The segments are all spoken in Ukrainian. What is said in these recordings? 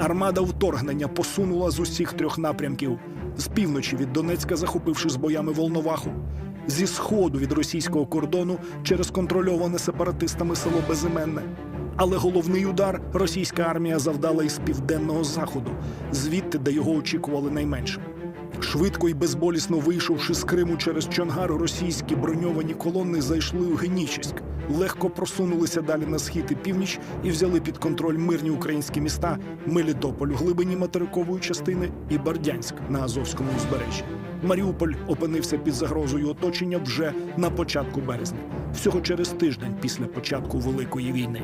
Армада вторгнення посунула з усіх трьох напрямків: з півночі від Донецька, захопивши з боями Волноваху, зі сходу від російського кордону через контрольоване сепаратистами село Безіменне. Але головний удар російська армія завдала із південного заходу, звідти, де його очікували найменше. Швидко і безболісно вийшовши з Криму через Чонгар, російські броньовані колони зайшли у Генічеськ, легко просунулися далі на схід і північ і взяли під контроль мирні українські міста Мелітополь у глибині материкової частини і Бердянськ на Азовському узбережжі. Маріуполь опинився під загрозою оточення вже на початку березня, всього через тиждень після початку Великої війни.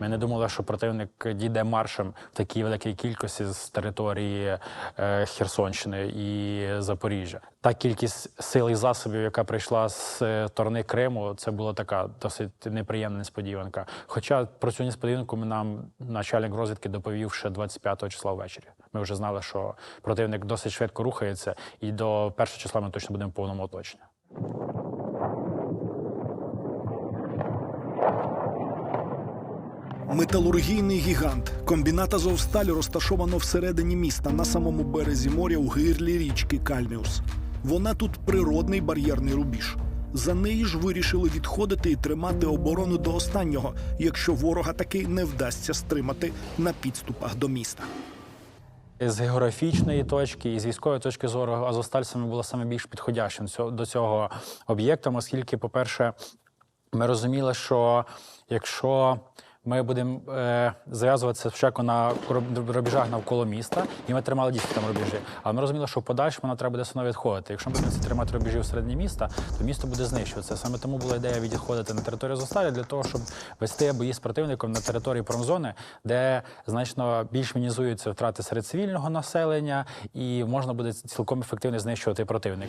Ми не думали, що противник дійде маршем в такій великій кількості з території е, Херсонщини і Запоріжжя. Та кількість сил і засобів, яка прийшла з е, сторони Криму, це була така досить неприємна несподіванка. Хоча про цю несподіванку нам начальник розвідки доповів ще 25 числа ввечері. Ми вже знали, що противник досить швидко рухається, і до першого числа ми точно будемо в повному оточенні. Металургійний гігант комбінат Азовсталь розташовано всередині міста на самому березі моря у гирлі річки Кальміус. Вона тут природний бар'єрний рубіж. За неї ж вирішили відходити і тримати оборону до останнього, якщо ворога таки не вдасться стримати на підступах до міста. З географічної точки і з військової точки зору Азовсталь саме було саме більш підходящим до цього об'єктом, оскільки, по-перше, ми розуміли, що якщо ми будемо е, зав'язуватися спочатку на руб- рубежах навколо міста, і ми тримали дійсно там рубежі. Але ми розуміли, що в подальшому нам треба буде все відходити. Якщо ми будемо тримати рубежі всередині міста, то місто буде знищуватися. Саме тому була ідея відходити на територію Азовсталі для того, щоб вести бої з противником на території промзони, де значно більш мінізуються втрати серед цивільного населення, і можна буде цілком ефективно знищувати противника.